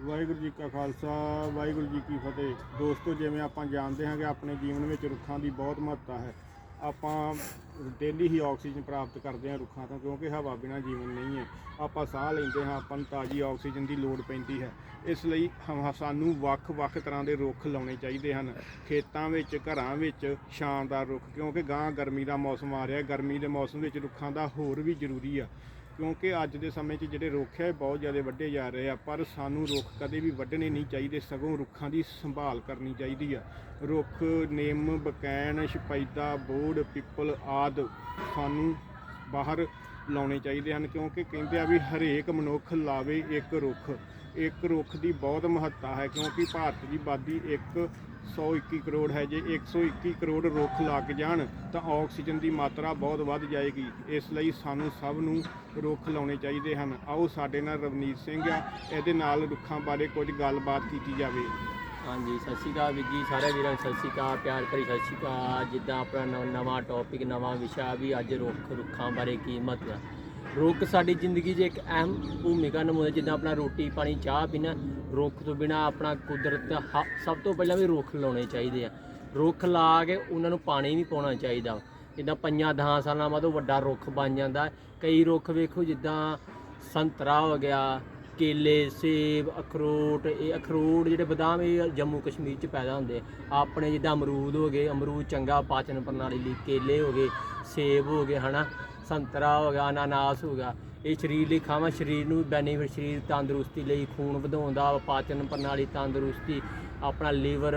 ਵਾਹਿਗੁਰੂ ਜੀ ਕਾ ਖਾਲਸਾ, ਵਾਹਿਗੁਰੂ ਜੀ ਕੀ ਫਤਿਹ। ਦੋਸਤੋ, ਜਿਵੇਂ ਆਪਾਂ ਜਾਣਦੇ ਹਾਂ ਕਿ ਆਪਣੇ ਜੀਵਨ ਵਿੱਚ ਰੁੱਖਾਂ ਦੀ ਬਹੁਤ ਮਹੱਤਤਾ ਹੈ, ਆਪਾਂ ਡੇਲੀ ਹੀ ਆਕਸੀਜਨ ਪ੍ਰਾਪਤ ਕਰਦੇ ਹਾਂ ਰੁੱਖਾਂ ਤੋਂ, ਕਿਉਂਕਿ ਹਵਾ ਬਿਨਾਂ ਜੀਵਨ ਨਹੀਂ ਹੈ। ਆਪਾਂ ਸਾਹ ਲੈਂਦੇ ਹਾਂ, ਆਪਾਂ ਨੂੰ ਤਾਜ਼ੀ ਆਕਸੀਜਨ ਦੀ ਲੋੜ ਪੈਂਦੀ ਹੈ। ਇਸ ਲਈ ਹਮ- ਸਾਨੂੰ ਵੱਖ-ਵੱਖ ਤਰ੍ਹਾਂ ਦੇ ਰੁੱਖ ਲਾਉਣੇ ਚਾਹੀਦੇ ਹਨ। ਖੇਤਾਂ ਵਿੱਚ, ਘਰਾਂ ਵਿੱਚ ਸ਼ਾਨਦਾਰ ਰੁੱਖ, ਕਿਉਂਕਿ ਗਾਂ ਗਰਮੀ ਦਾ ਮੌਸਮ ਆ ਰਿਹਾ ਗਰਮੀ ਦੇ ਮੌਸਮ ਵਿੱਚ ਰੁੱਖਾਂ ਦਾ ਹੋਰ ਵੀ ਜ਼ਰੂਰੀ ਆ। ਕਿਉਂਕਿ ਅੱਜ ਦੇ ਸਮੇਂ 'ਚ ਜਿਹੜੇ ਰੁੱਖ ਹੈ ਬਹੁਤ ਜ਼ਿਆਦਾ ਵੱਢੇ ਜਾ ਰਹੇ ਆ, ਪਰ ਸਾਨੂੰ ਰੁੱਖ ਕਦੇ ਵੀ ਵੱਢਣੇ ਨਹੀਂ ਚਾਹੀਦੇ, ਸਗੋਂ ਰੁੱਖਾਂ ਦੀ ਸੰਭਾਲ ਕਰਨੀ ਚਾਹੀਦੀ ਆ। ਰੁੱਖ, ਨਿੰਮ, ਬਕੈਣ ਸ਼ਪੈਦਾ ਬੋੜ, ਪਿੱਪਲ ਆਦ ਸਾਨੂੰ ਬਾਹਰ ਲਾਉਣੇ ਚਾਹੀਦੇ ਹਨ, ਕਿਉਂਕਿ ਕਹਿੰਦੇ ਆ ਵੀ ਹਰੇਕ ਮਨੁੱਖ ਲਾਵੇ ਇੱਕ ਰੁੱਖ। ਇੱਕ ਰੁੱਖ ਦੀ ਬਹੁਤ ਮਹੱਤਤਾ ਹੈ ਕਿਉਂਕਿ ਭਾਰਤ ਦੀ ਆਬਾਦੀ ਇੱਕ 121 ਕਰੋੜ ਹੈ। ਜੇ 121 ਕਰੋੜ ਰੁੱਖ ਲੱਗ ਜਾਣ ਤਾਂ ਆਕਸੀਜਨ ਦੀ ਮਾਤਰਾ ਬਹੁਤ ਵੱਧ ਜਾਏਗੀ। ਇਸ ਲਈ ਸਾਨੂੰ ਸਭ ਨੂੰ ਰੁੱਖ ਲਾਉਣੇ ਚਾਹੀਦੇ ਹਨ। ਆਓ ਸਾਡੇ ਨਾਲ ਰਵਨੀਤ ਸਿੰਘ ਆ, ਇਹਦੇ ਨਾਲ ਰੁੱਖਾਂ ਬਾਰੇ ਕੁਝ ਗੱਲਬਾਤ ਕੀਤੀ ਜਾਵੇ। ਹਾਂਜੀ, ਸਤਿ ਸ਼੍ਰੀ ਅਕਾਲ ਵੀਰ ਜੀ ਸਾਰੇ ਵੀਰਾਂ ਨੂੰ ਸਤਿ ਸ਼੍ਰੀ ਅਕਾਲ, ਪਿਆਰ ਭਰੀ ਸਤਿ ਸ਼੍ਰੀ ਅਕਾਲ। ਜਿੱਦਾਂ ਆਪਣਾ ਨਵ- ਨਵਾਂ ਟੌਪਿਕ ਨਵਾਂ ਵਿਸ਼ਾ ਵੀ ਅੱਜ ਰੁੱਖ, ਰੁੱਖਾਂ ਬਾਰੇ ਕੀ ਮਹੱਤਵ ਹੈ ਰੁੱਖ ਸਾਡੀ ਜ਼ਿੰਦਗੀ 'ਚ ਇੱਕ ਅਹਿਮ ਭੂਮਿਕਾ ਨਿਭਾਉਂਦਾ ਜਿੱਦਾਂ ਆਪਣਾ ਰੋਟੀ ਪਾਣੀ, ਚਾਹ ਪੀਣਾ ਰੁੱਖ ਤੋਂ ਬਿਨਾ ਆਪਣਾ ਕੁਦਰਤ ਹ- ਸਭ ਤੋਂ ਪਹਿਲਾਂ ਵੀ ਰੁੱਖ ਲਾਉਣੇ ਚਾਹੀਦੇ ਆ। ਰੁੱਖ ਲਾ ਕੇ ਉਹਨਾਂ ਨੂੰ ਪਾਣੀ ਵੀ ਪਾਉਣਾ ਚਾਹੀਦਾ। ਵਾ। ਜਿੱਦਾਂ ਪੰਜਾਂ ਦਸਾਂ ਸਾਲਾਂ ਬਾਅਦ ਉਹ ਵੱਡਾ ਰੁੱਖ ਬਣ ਜਾਂਦਾ। ਕਈ ਰੁੱਖ ਵੇਖੋ ਜਿੱਦਾਂ ਸੰਤਰਾ ਹੋ ਗਿਆ ਕੇਲੇ ਸੇਬ ਅਖਰੋਟ ਇਹ ਅਖਰੋਟ ਜਿਹੜੇ ਬਦਾਮ ਇਹ ਜੰਮੂ ਕਸ਼ਮੀਰ ਚ ਪੈਦਾ ਹੁੰਦੇ ਆ। ਆਪਣੇ ਜਿੱਦਾਂ ਅਮਰੂਦ ਹੋ ਗਏ ਅਮਰੂਦ ਚੰਗਾ ਪਾਚਨ ਪ੍ਰਣਾਲੀ ਲਈ ਕੇਲੇ ਹੋ ਗਏ ਸੇਬ ਹੋ ਗਏ ਹਨਾ ਸੰਤਰਾ ਹੋ ਗਿਆ ਅਨਾਨਾਸ ਹੋ ਗਿਆ ਇਹ ਸਰੀਰ ਲਈ ਖਾਵਾਂ ਸਰੀਰ ਨੂੰ ਬੈਨੀਫਿਟ ਸਰੀਰ ਤੰਦਰੁਸਤੀ ਲਈ ਖੂਨ ਵਧਾਉਂਦਾ ਵਾ, ਪਾਚਨ ਪ੍ਰਣਾਲੀ ਤੰਦਰੁਸਤੀ ਆਪਣਾ ਲੀਵਰ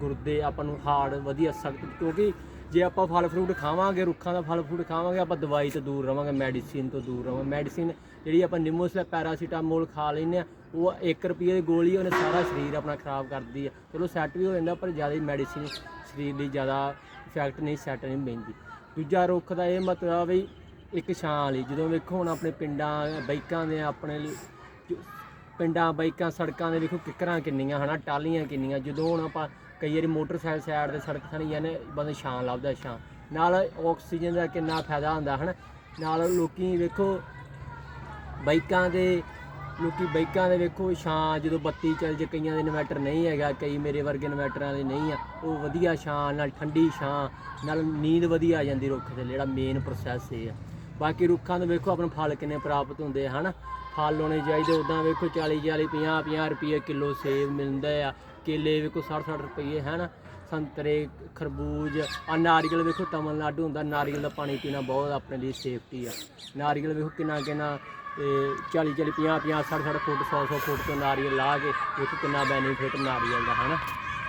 ਗੁਰਦੇ ਆਪਾਂ ਨੂੰ ਹਾਰਟ ਵਧੀਆ ਸਖਤ ਕਿਉਂਕਿ ਜੇ ਆਪਾਂ ਫਲ ਫਰੂਟ ਖਾਵਾਂਗੇ, ਰੁੱਖਾਂ ਦਾ ਫਲ ਫਰੂਟ ਖਾਵਾਂਗੇ, ਆਪਾਂ ਦਵਾਈ ਤੋਂ ਦੂਰ ਰਵਾਂਗੇ, ਮੈਡੀਸਿਨ ਤੋਂ ਦੂਰ ਰਵਾਂਗੇ। ਮੈਡੀਸਿਨ ਜਿਹੜੀ ਆਪਾਂ ਨਿਮੋਸਲਾ ਪੈਰਾਸੀਟਾਮੋਲ ਖਾ ਲੈਂਦੇ ਆ ਉਹ 1 ਰੁਪਏ ਦੀ ਗੋਲੀ ਉਹਨੇ ਸਾਰਾ ਸਰੀਰ ਆਪਣਾ ਖਰਾਬ ਕਰਦੀ ਆ। ਚਲੋ ਸੈੱਟ ਵੀ ਹੋ ਜਾਂਦਾ, ਪਰ ਜ਼ਿਆਦਾ ਮੈਡੀਸਿਨ ਸਰੀਰ ਲਈ ਜ਼ਿਆਦਾ ਇਫੈਕਟ ਨਹੀਂ ਸੈੱਟ ਨਹੀਂ ਪੈਂਦੀ। ਦੂਜਾ ਰੁੱਖ ਦਾ ਇਹ ਮਤਲਬ ਆ ਵੀ ਇੱਕ ਛਾਂ ਲਈ। ਜਦੋਂ ਵੇਖੋ ਹੁਣ ਆਪਣੇ ਪਿੰਡਾਂ, ਬਾਈਕਾਂ ਦੇ ਆਪਣੇ ਲਈ, ਪਿੰਡਾਂ, ਬਾਈਕਾਂ, ਸੜਕਾਂ ਦੇ ਵੇਖੋ ਕਿੱਕਰਾਂ ਕਿੰਨੀਆਂ, ਹਨਾ ਟਾਲੀਆਂ ਕਿੰਨੀਆਂ। ਜਦੋਂ ਹੁਣ ਆਪਾਂ ਕਈ ਵਾਰੀ ਮੋਟਰਸਾਈਕਲ ਸਾਈਡ ਤੇ ਸੜਕ ਥਣੀ ਜਾਂਦੇ ਬੰਦੇ ਛਾਂ ਲੱਭਦਾ ਛਾਂ। ਨਾਲ ਆਕਸੀਜਨ ਦਾ ਕਿੰਨਾ ਫਾਇਦਾ ਹੁੰਦਾ, ਹਨ? ਨਾਲ ਲੋਕੀ ਵੇਖੋ, ਬਾਈਕਾਂ ਦੇ, ਲੋਕੀ ਬਾਈਕਾਂ ਦੇ ਵੇਖੋ, ਛਾਂ ਜਦੋਂ ਬੱਤੀ ਚੱਲ ਜੇ, ਕਈਆਂ ਦੇ ਇਨਵਰਟਰ ਨਹੀਂ ਹੈਗਾ, ਕਈ ਮੇਰੇ ਵਰਗੇ ਇਨਵਰਟਰਾਂ ਦੇ ਨਹੀਂ ਆ। ਉਹ ਵਧੀਆ ਛਾਂ, ਨਾਲ ਠੰਡੀ ਛਾਂ, ਨਾਲ ਨੀਂਦ ਵਧੀਆ ਆ ਜਾਂਦੀ ਰੁੱਖ ਤੇ ਜਿਹੜਾ ਮੇਨ ਪ੍ਰੋਸੈਸ ਇਹ ਆ। ਬਾਕੀ ਰੁੱਖਾਂ ਤੋਂ ਵੇਖੋ ਆਪਾਂ ਨੂੰ ਫਲ ਕਿੰਨੇ ਪ੍ਰਾਪਤ ਹੁੰਦੇ ਆ ਹਨਾ। ਫਲ ਹੋਣੇ ਚਾਹੀਦੇ ਉਦਾਂ ਵੇਖੋ 40 40 50 50 ਰੁਪਏ ਕਿਲੋ ਸੇਬ ਮਿਲਦਾ ਆ। ਕੇਲੇ ਵੇਖੋ 60 60 ਰੁਪਏ ਹਨ? ਸੰਤਰੇ, ਖਰਬੂਜ ਆ ਨਾਰੀਅਲ ਵੇਖੋ, ਤਮਿਲਨਾਡੂ ਹੁੰਦਾ, ਨਾਰੀਅਲ ਦਾ ਪਾਣੀ ਪੀਣਾ ਬਹੁਤ ਆਪਣੇ ਲਈ ਸੇਫਟੀ ਆ। ਨਾਰੀਅਲ ਵੇਖੋ, ਕਿੰਨਾ ਕਿੰਨਾ 40 40 50 50 60 60 ਫੁੱਟ 100 100 ਫੁੱਟ ਤੋਂ ਨਾਰੀਅਲ ਲਾ ਕੇ ਵੇਖੋ ਕਿੰਨਾ ਬੈਨੀਫਿਟ ਨਾਰੀਅਲ ਦਾ, ਹਨਾ?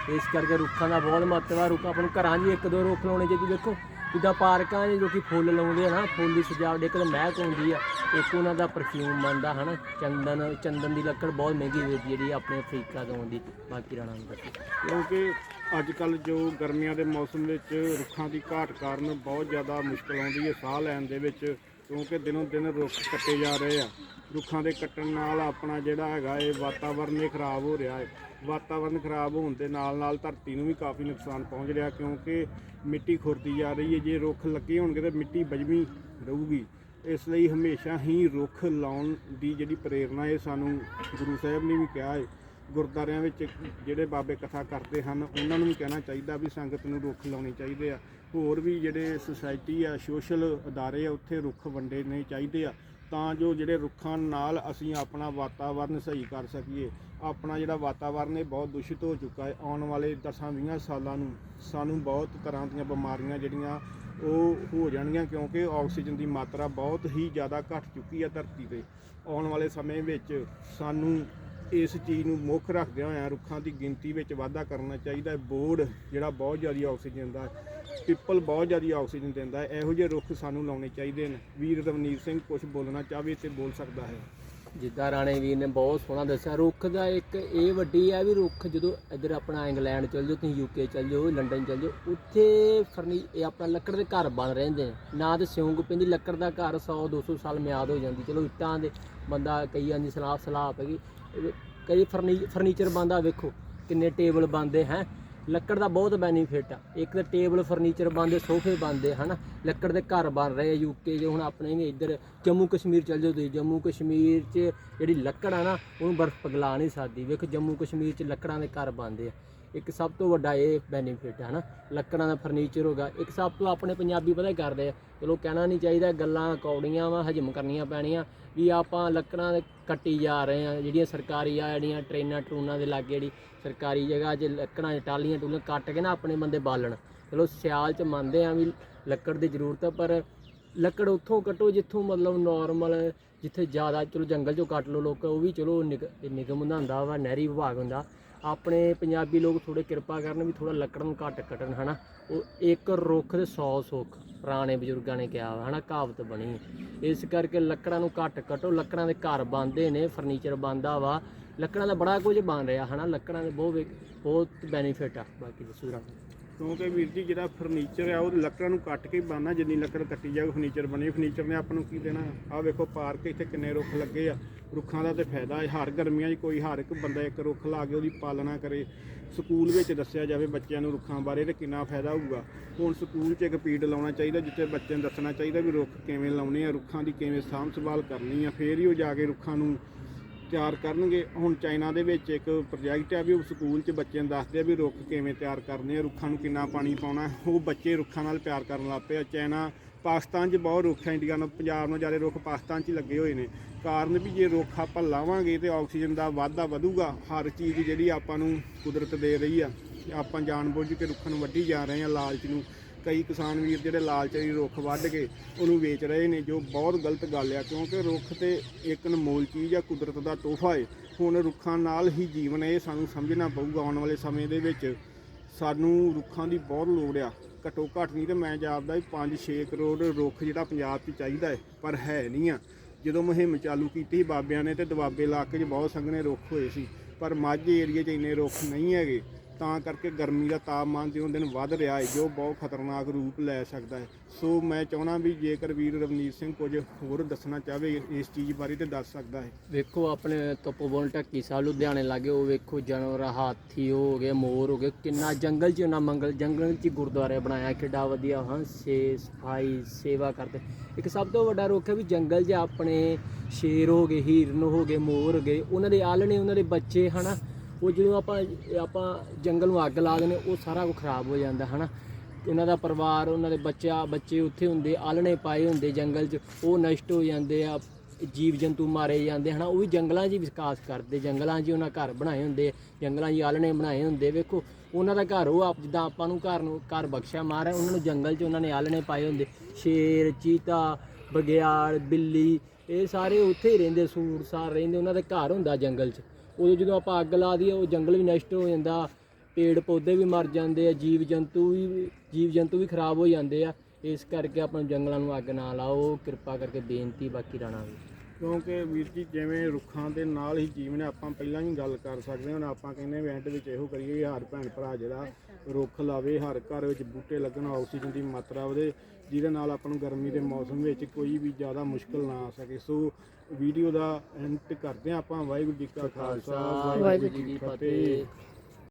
ਇਸ ਕਰਕੇ ਰੁੱਖਾਂ ਦਾ ਬਹੁਤ ਮਹੱਤਵ ਆ। ਰੁੱਖ ਆਪਾਂ ਨੂੰ ਘਰਾਂ 'ਚ ਇੱਕ ਦੋ ਰੁੱਖ ਲਾਉਣੇ ਚਾਹੀਦੇ, ਵੇਖੋ। ਜਿੱਦਾਂ ਪਾਰਕਾਂ 'ਚ ਜੋ ਕਿ ਫੁੱਲ ਲਾਉਂਦੇ ਆ ਨਾ, ਫੁੱਲ ਦੀ ਸਜਾਵਟ ਇੱਕ ਤਾਂ ਮਹਿਕ ਹੁੰਦੀ ਆ, ਇੱਕ ਉਹਨਾਂ ਦਾ ਪਰਫਿਊਮ ਬਣਦਾ ਹਨਾ, ਚੰਦਨ ਚੰਦਨ ਦੀ ਲੱਕੜ ਬਹੁਤ ਮਹਿੰਗੀ ਵੇਚਦੀ ਜਿਹੜੀ ਆਪਣੇ ਅਫਰੀਕਾ ਤੋਂ ਆਉਂਦੀ, ਬਾਕੀ ਰਾਣਾ ਨੂੰ ਦੱਸੋ। ਕਿਉਂਕਿ ਅੱਜ ਕੱਲ ਜੋ ਗਰਮੀਆਂ ਦੇ ਮੌਸਮ ਵਿੱਚ ਰੁੱਖਾਂ ਦੀ ਘਾਟ ਕਾਰਨ ਬਹੁਤ ਜ਼ਿਆਦਾ ਮੁਸ਼ਕਲ ਆਉਂਦੀ ਹੈ, ਸਾਹ ਲੈਣ ਦੇ ਵਿੱਚ ਕਿਉਂਕਿ ਦਿਨੋਂ ਦਿਨ ਰੁੱਖ ਕੱਟੇ ਜਾ ਰਹੇ ਆ। ਰੁੱਖਾਂ ਦੇ ਕੱਟਣ ਨਾਲ ਆਪਣਾ ਜਿਹੜਾ ਹੈਗਾ ਇਹ ਵਾਤਾਵਰਨ ਇਹ ਖਰਾਬ ਹੋ ਰਿਹਾ ਹੈ। ਵਾਤਾਵਰਨ ਖਰਾਬ ਹੋਣ ਦੇ ਨਾਲ ਨਾਲ ਧਰਤੀ ਨੂੰ ਵੀ ਕਾਫੀ ਨੁਕਸਾਨ ਪਹੁੰਚ ਰਿਹਾ ਕਿਉਂਕਿ ਮਿੱਟੀ ਖੁਰਦੀ ਜਾ ਰਹੀ ਹੈ। ਜੇ ਰੁੱਖ ਲੱਗੇ ਹੋਣਗੇ ਤਾਂ ਮਿੱਟੀ ਬਜਵੀਂ ਰਹੂਗੀ। ਇਸ ਲਈ ਹਮੇਸ਼ਾ ਹੀ ਰੁੱਖ ਲਾਉਣ ਦੀ ਜਿਹੜੀ ਪ੍ਰੇਰਣਾ ਇਹ ਸਾਨੂੰ ਗੁਰੂ ਸਾਹਿਬ ਨੇ ਵੀ ਕਿਹਾ ਹੈ। ਗੁਰਦੁਆਰਿਆਂ ਵਿੱਚ ਜਿਹੜੇ ਬਾਬੇ ਕਥਾ ਕਰਦੇ ਹਨ, ਉਹਨਾਂ ਨੂੰ ਵੀ ਕਹਿਣਾ ਚਾਹੀਦਾ ਵੀ ਸੰਗਤ ਨੂੰ ਰੁੱਖ ਲਾਉਣੇ ਚਾਹੀਦੇ ਆ। ਹੋਰ ਵੀ ਜਿਹੜੇ ਸੁਸਾਇਟੀ ਆ ਸੋਸ਼ਲ ਅਦਾਰੇ ਆ, ਉੱਥੇ ਰੁੱਖ ਵੰਡੇਣੇ ਚਾਹੀਦੇ ਆ। ਤਾਂ ਜੋ ਜਿਹੜੇ ਰੁੱਖਾਂ ਨਾਲ ਅਸੀਂ ਆਪਣਾ ਵਾਤਾਵਰਨ ਸਹੀ ਕਰ ਸਕੀਏ। ਆਪਣਾ ਜਿਹੜਾ ਵਾਤਾਵਰਨ ਇਹ ਬਹੁਤ ਦੂਸ਼ਿਤ ਹੋ ਚੁੱਕਾ ਹੈ। ਆਉਣ ਵਾਲੇ 10-20 ਸਾਲਾਂ ਨੂੰ ਸਾਨੂੰ ਬਹੁਤ ਤਰ੍ਹਾਂ ਦੀਆਂ ਬਿਮਾਰੀਆਂ ਜਿਹੜੀਆਂ ਉਹ ਹੋ ਜਾਣਗੀਆਂ, ਕਿਉਂਕਿ ਆਕਸੀਜਨ ਦੀ ਮਾਤਰਾ ਬਹੁਤ ਹੀ ਜ਼ਿਆਦਾ ਘਟ ਚੁੱਕੀ ਹੈ ਧਰਤੀ ਤੇ। ਆਉਣ ਵਾਲੇ ਸਮੇਂ ਵਿੱਚ ਸਾਨੂੰ ਇਸ ਚੀਜ਼ ਨੂੰ ਮੁੱਖ ਰੱਖਦਿਆਂ ਹੋਇਆਂ ਰੁੱਖਾਂ ਦੀ ਗਿਣਤੀ ਵਿੱਚ ਵਾਧਾ ਕਰਨਾ ਚਾਹੀਦਾ ਹੈ। ਬੋਰਡ ਜਿਹੜਾ ਬਹੁਤ ਜ਼ਿਆਦਾ ਆਕਸੀਜਨ ਦਾ ਪਿੱਪਲ ਬਹੁਤ ਜ਼ਿਆਦਾ ਆਕਸੀਜਨ ਦਿੰਦਾ ਹੈ। ਇਹੋ ਜਿਹੇ ਰੁੱਖ ਸਾਨੂੰ ਲਾਉਣੇ ਚਾਹੀਦੇ ਨੇ। ਵੀਰ ਰਵਨੀਤ ਸਿੰਘ ਕੁਝ ਬੋਲਣਾ ਚਾਹਵੇ ਤੇ ਬੋਲ ਸਕਦਾ ਹੈ। ਜਿੱਦਾਂ ਰਾਣੇ ਵੀਰ ਨੇ ਬਹੁਤ ਸੋਹਣਾ ਦੱਸਿਆ, ਰੁੱਖ ਦਾ ਇੱਕ ਇਹ ਵੱਡੀ ਹੈ ਵੀ ਰੁੱਖ ਜਦੋਂ ਇੱਧਰ ਆਪਣਾ ਇੰਗਲੈਂਡ ਚਲ ਜਾਓ, ਤੁਸੀਂ ਯੂਕੇ ਚਲ ਜਾਓ, ਲੰਡਨ ਚਲ ਜਾਓ, ਉੱਥੇ ਫਰਨੀ ਇਹ ਆਪਣਾ ਲੱਕੜ ਦੇ ਘਰ ਬਣ ਰਹਿੰਦੇ ਨੇ। ਨਾ ਤੇ ਸਿਉਂਕ ਪੈਂਦੀ, ਲੱਕੜ ਦਾ ਘਰ 100 200 ਸਾਲ ਮਿਆਦ ਹੋ ਜਾਂਦੀ। ਚਲੋ ਇੱਟਾਂ ਦੇ ਬੰਦਾ ਕਈਆਂ ਦੀ ਸਲਾਹ ਸਲਾਹ ਪੈ ਗਈ। ਕਈ ਫਰਨੀ, ਫਰਨੀਚਰ ਬਣਦਾ, ਵੇਖੋ ਕਿੰਨੇ ਟੇਬਲ ਬਣਦੇ ਹੈ। ਲੱਕੜ ਦਾ ਬਹੁਤ ਬੈਨੀਫਿਟ ਆ। ਇੱਕ ਤਾਂ ਟੇਬਲ ਫਰਨੀਚਰ ਬਣਦੇ, ਸੋਫੇ ਬਣਦੇ, ਹਨਾ। ਲੱਕੜ ਦੇ ਘਰ ਬਣ ਰਹੇ ਯੂਕੇ 'ਚ, ਹੁਣ ਆਪਣੇ ਵੀ ਇੱਧਰ ਜੰਮੂ ਕਸ਼ਮੀਰ ਚੱਲ ਜਾਓ ਤੁਸੀਂ। ਜੰਮੂ ਕਸ਼ਮੀਰ 'ਚ ਜਿਹੜੀ ਲੱਕੜ ਆ ਨਾ, ਉਹਨੂੰ ਬਰਫ਼ ਪਗਲਾ ਨਹੀਂ ਸਕਦੀ। ਵੇਖੋ ਜੰਮੂ ਕਸ਼ਮੀਰ 'ਚ ਲੱਕੜਾਂ ਦੇ ਘਰ ਬਣਦੇ ਆ। ਇੱਕ ਸਭ ਤੋਂ ਵੱਡਾ ਇਹ ਬੈਨੀਫਿਟ ਹੈ ਨਾ ਲੱਕੜਾਂ ਦਾ ਫਰਨੀਚਰ ਹੋਗਾ ਇੱਕ ਸਭ ਤੋਂ ਆਪਣੇ ਪੰਜਾਬੀ ਪਤਾ ਕੀ ਕਰਦੇ ਆ? ਚਲੋ ਕਹਿਣਾ ਨਹੀਂ ਚਾਹੀਦਾ, ਗੱਲਾਂ ਕੌੜੀਆਂ ਵਾ, ਹਜਮ ਕਰਨੀਆਂ ਪੈਣੀਆਂ, ਵੀ ਆਪਾਂ ਲੱਕੜਾਂ ਦੇ ਕੱਟੀ ਜਾ ਰਹੇ ਆ ਜਿਹੜੀਆਂ ਸਰਕਾਰੀ ਆ, ਜਿਹੜੀਆਂ ਟ੍ਰੇਨਾਂ ਟਰੂਨਾਂ ਦੇ ਲਾਗੇ ਜਿਹੜੀ ਸਰਕਾਰੀ ਜਗ੍ਹਾ 'ਚ ਲੱਕੜਾਂ 'ਚ ਟਾਲੀਆਂ ਟੂਲੀਆਂ ਕੱਟ ਕੇ ਨਾ ਆਪਣੇ ਬੰਦੇ ਬਾਲਣ। ਚਲੋ ਸਿਆਲ 'ਚ ਮੰਨਦੇ ਆ ਵੀ ਲੱਕੜ ਦੀ ਜ਼ਰੂਰਤ ਆ, ਪਰ ਲੱਕੜ ਉੱਥੋਂ ਕੱਟੋ ਜਿੱਥੋਂ ਮਤਲਬ ਨਾਰਮਲ ਜਿੱਥੇ ਜ਼ਿਆਦਾ, ਚਲੋ ਜੰਗਲ 'ਚੋਂ ਕੱਟ ਲਓ ਲੋਕ, ਉਹ ਵੀ ਚਲੋ ਨਿਗ- ਨਿਗਮ ਹੁੰਦਾ ਹੁੰਦਾ ਵਾ, ਨਹਿਰੀ ਵਿਭਾਗ ਹੁੰਦਾ। ਆਪਣੇ ਪੰਜਾਬੀ ਲੋਕ ਥੋੜੇ ਕਿਰਪਾ ਕਰਨ ਵੀ ਥੋੜਾ ਲੱਕੜ ਨੂੰ ਘੱਟ ਕੱਟਣ, ਹਨਾ? ਉਹ ਇੱਕ ਰੁੱਖ ਦੇ 100 ਸੁੱਖ ਪੁਰਾਣੇ ਬਜ਼ੁਰਗਾਂ ਨੇ ਕਿਹਾ ਵਾ, ਹਨਾ? ਕਹਾਵਤ ਬਣੀ ਇਸ ਕਰਕੇ ਲੱਕੜਾਂ ਨੂੰ ਘੱਟ ਕੱਟੋ। ਲੱਕੜਾਂ ਦੇ ਘਰ ਬਣਦੇ ਨੇ ਫਰਨੀਚਰ ਬਣਦਾ ਵਾ। ਲੱਕੜਾਂ ਦਾ ਬੜਾ ਕੁਝ ਬਣ ਰਿਹਾ, ਹਨਾ? ਲੱਕੜਾਂ ਦੇ ਬਹੁਤ ਬਹੁਤ ਬੈਨੀਫਿਟ ਆ। ਬਾਕੀ ਦੱਸੋ ਜਰਾ। ਕਿਉਂਕਿ ਵੀਰ ਜੀ, ਜਿਹੜਾ ਫਰਨੀਚਰ ਆ, ਉਹ ਲੱਕੜਾਂ ਨੂੰ ਕੱਟ ਕੇ ਬਣਨਾ, ਜਿੰਨੀ ਲੱਕੜ ਕੱਟੀ ਜਾਵੇ ਫਰਨੀਚਰ ਬਣੇ ਫਰਨੀਚਰ ਨੇ ਆਪਾਂ ਨੂੰ ਕੀ ਦੇਣਾ? ਆਹ ਵੇਖੋ, ਪਾਰਕ ਇੱਥੇ ਕਿੰਨੇ ਰੁੱਖ ਲੱਗੇ ਆ। ਰੁੱਖਾਂ ਦਾ ਤੇ ਫਾਇਦਾ ਹੈ। ਹਰ ਗਰਮੀਆਂ 'ਚ ਕੋਈ, ਹਰ ਇੱਕ ਬੰਦਾ ਇੱਕ ਰੁੱਖ ਲਾ ਕੇ ਉਹਦੀ ਪਾਲਣਾ ਕਰੇ। ਸਕੂਲ ਵਿੱਚ ਦੱਸਿਆ ਜਾਵੇ ਬੱਚਿਆਂ ਨੂੰ ਰੁੱਖਾਂ ਬਾਰੇ ਤੇ ਕਿੰਨਾ ਫਾਇਦਾ ਹੋਊਗਾ। ਹੁਣ ਸਕੂਲ 'ਚ ਇੱਕ ਪੀੜ ਲਾਉਣਾ ਚਾਹੀਦਾ, ਜਿੱਥੇ ਬੱਚਿਆਂ ਨੂੰ ਦੱਸਣਾ ਚਾਹੀਦਾ ਵੀ ਰੁੱਖ ਕਿਵੇਂ ਲਾਉਣੇ ਆ, ਰੁੱਖਾਂ ਦੀ ਕਿਵੇਂ ਸਾਂਭ ਸੰਭਾਲ ਕਰਨੀ ਆ। ਫੇਰ ਹੀ ਉਹ ਜਾ ਕੇ ਰੁੱਖਾਂ ਨੂੰ ਤਿਆਰ ਕਰਨਗੇ। ਹੁਣ ਚਾਈਨਾ ਦੇ ਵਿੱਚ ਇੱਕ ਪ੍ਰੋਜੈਕਟ ਆ ਵੀ ਉਹ ਸਕੂਲ 'ਚ ਬੱਚਿਆਂ ਨੂੰ ਦੱਸਦੇ ਆ ਵੀ ਰੁੱਖ ਕਿਵੇਂ ਤਿਆਰ ਕਰਨੇ ਆ, ਰੁੱਖਾਂ ਨੂੰ ਕਿੰਨਾ ਪਾਣੀ ਪਾਉਣਾ ਉਹ ਬੱਚੇ ਰੁੱਖਾਂ ਨਾਲ ਪਿਆਰ ਕਰਨ ਲੱਗ ਪਏ ਆ। ਚਾਈਨਾ, ਪਾਕਿਸਤਾਨ 'ਚ ਬਹੁਤ ਰੁੱਖ ਹੈ ਇੰਡੀਆ ਨਾਲ ਪੰਜਾਬ ਨਾਲ ਜ਼ਿਆਦਾ ਰੁੱਖ ਪਾਕਿਸਤਾਨ 'ਚ ਲੱਗੇ ਹੋਏ ਨੇ। ਕਾਰਨ ਵੀ ਜੇ ਰੁੱਖ ਆਪਾਂ ਲਾਵਾਂਗੇ ਤੇ ਆਕਸੀਜਨ ਦਾ ਵਾਧਾ ਵਧੂਗਾ, ਹਰ ਚੀਜ਼ ਜਿਹੜੀ ਆਪਾਂ ਨੂੰ ਕੁਦਰਤ ਦੇ ਰਹੀ ਆ। ਆਪਾਂ ਜਾਣਬੁੱਝ ਕੇ ਰੁੱਖਾਂ ਨੂੰ ਵੱਢੀ ਜਾ ਰਹੇ ਆ, ਲਾਲਚ ਨੂੰ। ਕਈ ਕਿਸਾਨ ਵੀਰ ਜਿਹੜੇ ਲਾਲਚ ਰੁੱਖ ਵੱਢ ਕੇ ਉਹਨੂੰ ਵੇਚ ਰਹੇ ਨੇ, ਜੋ ਬਹੁਤ ਗਲਤ ਗੱਲ ਆ, ਕਿਉਂਕਿ ਰੁੱਖ ਤੇ ਇੱਕ ਅਨਮੋਲ ਚੀਜ਼ ਆ, ਕੁਦਰਤ ਦਾ ਤੋਹਫਾ ਹੈ ਹੁਣ ਰੁੱਖਾਂ ਨਾਲ ਹੀ ਜੀਵਨ ਇਹ ਸਾਨੂੰ ਸਮਝਣਾ ਪਊਗਾ ਆਉਣ ਵਾਲੇ ਸਮੇਂ ਦੇ ਵਿੱਚ। ਸਾਨੂੰ ਰੁੱਖਾਂ ਦੀ ਬਹੁਤ ਲੋੜ ਆ। ਘੱਟੋ ਘੱਟ ਨਹੀਂ ਤੇ ਮੈਂ ਜਾਪਦਾ ਵੀ 5-6 ਕਰੋੜ ਰੁੱਖ ਜਿਹੜਾ ਪੰਜਾਬ 'ਚ ਚਾਹੀਦਾ ਹੈ ਪਰ ਹੈ ਨਹੀਂ ਆ। ਜਦੋਂ ਮੁਹਿੰਮ ਚਾਲੂ ਕੀਤੀ ਬਾਬਿਆਂ ਨੇ ਤੇ ਦੁਆਬੇ ਇਲਾਕੇ 'ਚ ਬਹੁਤ ਸੰਘਣੇ ਰੁੱਖ ਹੋਏ ਸੀ, ਪਰ ਮਾਝੇ ਏਰੀਏ 'ਚ ਇੰਨੇ ਰੁੱਖ ਨਹੀਂ ਹੈਗੇ। ਤਾਂ ਕਰਕੇ ਗਰਮੀ ਦਾ ਤਾਪਮਾਨ ਦਿਨੋਂ ਦਿਨ ਵੱਧ ਰਿਹਾ ਹੈ, ਜੋ ਬਹੁਤ ਖਤਰਨਾਕ ਰੂਪ ਲੈ ਸਕਦਾ ਹੈ। ਸੋ ਮੈਂ ਚਾਹਣਾ ਵੀ ਜੇਕਰ ਵੀਰ ਰਵਨੀਤ ਸਿੰਘ ਕੁਝ ਹੋਰ ਦੱਸਣਾ ਚਾਹਵੇ, ਇਸ ਚੀਜ਼ ਬਾਰੇ ਤੇ ਦੱਸ ਸਕਦਾ ਹੈ। ਵੇਖੋ, ਆਪਣੇ ਤਪੋਵਨ ਢੱਕੀ ਸਾਹਿਬ ਲੁਧਿਆਣੇ ਲਾਗੇ, ਉਹ ਵੇਖੋ ਜਾਨਵਰ ਹਾਥੀ ਹੋ ਗਏ, ਮੋਰ ਹੋ ਗਏ, ਕਿੰਨਾ ਜੰਗਲ 'ਚ ਉਹਨਾਂ ਮੰਗਲ, ਜੰਗਲ 'ਚ ਗੁਰਦੁਆਰੇ ਬਣਾਇਆ, ਕਿੱਡਾ ਵਧੀਆ ਹੰਸੇ, ਸਫ਼ਾਈ, ਸੇਵਾ ਕਰਦੇ। ਇੱਕ ਸਭ ਤੋਂ ਵੱਡਾ ਰੁੱਖ ਹੈ ਵੀ ਜੰਗਲ 'ਚ ਆਪਣੇ ਸ਼ੇਰ ਹੋ ਗਏ, ਹਿਰਨ ਹੋ ਗਏ, ਮੋਰ ਹੋ ਗਏ, ਉਹਨਾਂ ਦੇ ਆਲਣੇ ਉਹਨਾਂ ਦੇ ਬੱਚੇ, ਹਨਾ ਉਹ ਜਦੋਂ ਆਪਾਂ ਆਪਾਂ ਜੰਗਲ ਨੂੰ ਅੱਗ ਲਾ ਦਿੰਦੇ, ਉਹ ਸਾਰਾ ਕੁਝ ਖਰਾਬ ਹੋ ਜਾਂਦਾ, ਹਨਾ? ਉਹਨਾਂ ਦਾ ਪਰਿਵਾਰ, ਉਹਨਾਂ ਦੇ ਬੱਚਾ, ਬੱਚੇ ਉੱਥੇ ਹੁੰਦੇ ਆਲਣੇ ਪਾਏ ਹੁੰਦੇ ਜੰਗਲ 'ਚ, ਉਹ ਨਸ਼ਟ ਹੋ ਜਾਂਦੇ ਆ ਜੀਵ ਜੰਤੂ ਮਾਰੇ ਜਾਂਦੇ, ਹਨਾ? ਉਹ ਵੀ ਜੰਗਲਾਂ 'ਚ ਹੀ ਵਿਕਾਸ ਕਰਦੇ, ਜੰਗਲਾਂ 'ਚ ਉਹਨਾਂ ਘਰ ਬਣਾਏ ਹੁੰਦੇ, ਜੰਗਲਾਂ 'ਚ ਹੀ ਆਲਣੇ ਬਣਾਏ ਹੁੰਦੇ, ਵੇਖੋ। ਉਹਨਾਂ ਦਾ ਘਰ, ਉਹ ਆਪ, ਜਿੱਦਾਂ ਆਪਾਂ ਨੂੰ ਘਰ ਨੂੰ, ਘਰ ਬਖਸ਼ਿਆ ਮਾਰ ਉਹਨਾਂ ਨੂੰ ਜੰਗਲ 'ਚ ਉਹਨਾਂ ਨੇ ਆਲਣੇ ਪਾਏ ਹੁੰਦੇ। ਸ਼ੇਰ, ਚੀਤਾ ਬਗਿਆੜ ਬਿੱਲੀ, ਇਹ ਸਾਰੇ ਉੱਥੇ ਹੀ ਰਹਿੰਦੇ ਸੂਰ ਸਾਰ ਰਹਿੰਦੇ, ਉਹਨਾਂ ਦੇ ਘਰ ਹੁੰਦਾ ਜੰਗਲ 'ਚ। ਉਦੋਂ ਜਦੋਂ ਆਪਾਂ ਅੱਗ ਲਾ ਦਈਏ, ਉਹ ਜੰਗਲ ਵੀ ਨਸ਼ਟ ਹੋ ਜਾਂਦਾ, ਪੇੜ ਪੌਦੇ ਵੀ ਮਰ ਜਾਂਦੇ ਆ, ਜੀਵ ਜੰਤੂ ਵੀ, ਜੀਵ ਜੰਤੂ ਵੀ ਖਰਾਬ ਹੋ ਜਾਂਦੇ ਆ। ਇਸ ਕਰਕੇ ਆਪਾਂ ਨੂੰ ਜੰਗਲਾਂ ਨੂੰ ਅੱਗ ਨਾ ਲਾਓ, ਕਿਰਪਾ ਕਰਕੇ ਬੇਨਤੀ, ਬਾਕੀ ਰਾਣਾ ਵੀ। ਕਿਉਂਕਿ ਵੀਰ ਜੀ, ਜਿਵੇਂ ਰੁੱਖਾਂ ਦੇ ਨਾਲ ਹੀ ਜੀਵਨ ਹੈ, ਆਪਾਂ ਪਹਿਲਾਂ ਵੀ ਗੱਲ ਕਰ ਸਕਦੇ ਹਾਂ, ਹੁਣ ਆਪਾਂ ਕਹਿੰਦੇ ਵੀ ਐਂਡ ਵਿੱਚ ਇਹੋ ਕਰੀਏ ਵੀ ਹਰ ਭੈਣ ਭਰਾ ਜਿਹੜਾ ਰੁੱਖ ਲਾਵੇ, ਹਰ ਘਰ ਵਿੱਚ ਬੂਟੇ ਲੱਗਣ, ਆਕਸੀਜਨ ਦੀ ਮਾਤਰਾ ਵਧੇ ਜਿਹਦੇ ਨਾਲ ਆਪਾਂ ਨੂੰ ਗਰਮੀ ਦੇ ਮੌਸਮ ਵਿੱਚ ਕੋਈ ਵੀ ਜ਼ਿਆਦਾ ਮੁਸ਼ਕਲ ਨਾ ਆ ਸਕੇ। ਸੋ ਵੀਡੀਓ ਦਾ ਐਂਡ ਕਰਦੇ ਆਪਾਂ। ਵਾਹਿਗੁਰੂ ਜੀ ਕਾ ਖਾਲਸਾ ਵਾਹਿਗੁਰੂ ਜੀ ਕੀ ਫਤਿਹ।